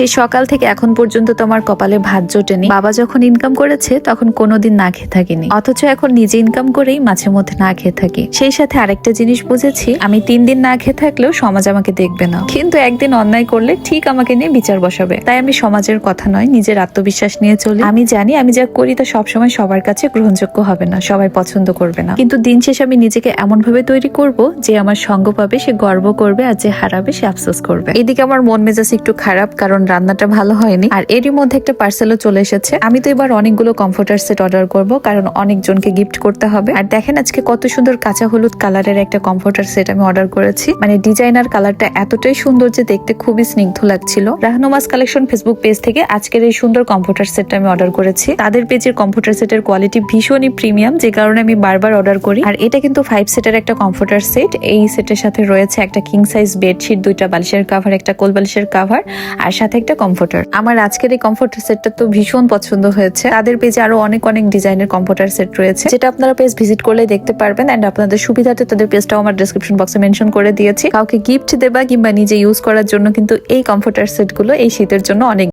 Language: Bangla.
সেই সকাল থেকে এখন পর্যন্ত তোমার কপালে ভাত জোটেনি। বাবা যখন ইনকাম করেছে, তখন কোনোদিন না খেয়ে থাকিনি। অথচ এখন নিজে ইনকাম করেই মাঝে মধ্যে না খেয়ে থাকি। সেই সাথে আরেকটা জিনিস বুঝেছি, আমি তিন দিন না খেয়ে থাকলেও সমাজ আমাকে দেখবে না। কিন্তু একদিন অন্যায় করলে ঠিক আমাকে নিয়ে বিচার বসাবে। তাই আমি সমাজের কথা নয়, নিজের আত্মবিশ্বাস নিয়ে চলি। আমি জানি আমি যা করি তা সবসময় সবার কাছে গ্রহণযোগ্য হবে না, সবাই পছন্দ করবে না। কিন্তু দিন শেষে আমি নিজেকে এমন ভাবে তৈরি করব যে আমার সঙ্গ পাবে, সে গর্ব করবে আর যে হারাবে, সে আফসোস করবে। এদিকে আমার মন মেজাজ একটু খারাপ, কারণ রান্নাটা ভালো হয়নি। আর এরই মধ্যে একটা পার্সেলও চলে এসেছে। আমি তো এবার অনেকগুলো কমফোর্টার সেট অর্ডার করব, কারণ অনেকজনকে গিফট করতে হবে। আর দেখেন আজকে কত সুন্দর কাঁচা হলুদ কালারের একটা কমফোর্টার সেট আমি অর্ডার করেছি। মানে ডিজাইনার কালারটা এতটাই সুন্দর যে দেখতে খুবই স্নিগ্ধ লাগছিল। রাহনুমাস কালেকশন ফেসবুক পেজ থেকে আজকের এই সুন্দর কমফোর্টার সেটটা আমি অর্ডার করেছি। তাদের পেজের কমফোর্টার সেটের কোয়ালিটি ভীষণই প্রিমিয়াম যে কারণে আমি বারবার অর্ডার করি। আর এটা কিন্তু ফাইভ সেটের একটা কমফোর্টার সেট এই সেটের সাথে রয়েছে একটা কিং সাইজ বেডশিট দুইটা বালিশের কাভার একটা কোল বালিশের কাভার আর সাথে একটা কমফোর্টার আমার আজকের এই কমফোর্টার সেটটা তো ভীষণ পছন্দ হয়েছে। তাদের পেজে আরও অনেক অনেক ডিজাইনের কমফোর্টার সেট রয়েছে। যেটা আপনারা পেজ ভিজিট করলে দেখতে পারবেন অ্যান্ড আপনাদের সুবিধাতে তাদের পেজটাও আমার ডিসক্রিপশন বক্সে মেনশন করে দিয়েছি। কাউকে গিফট দেবা কিংবা নিজে ইউজ করার জন্য কিন্তু এই কমফোর্টার সেটগুলো এই শীতের জন্য অনেক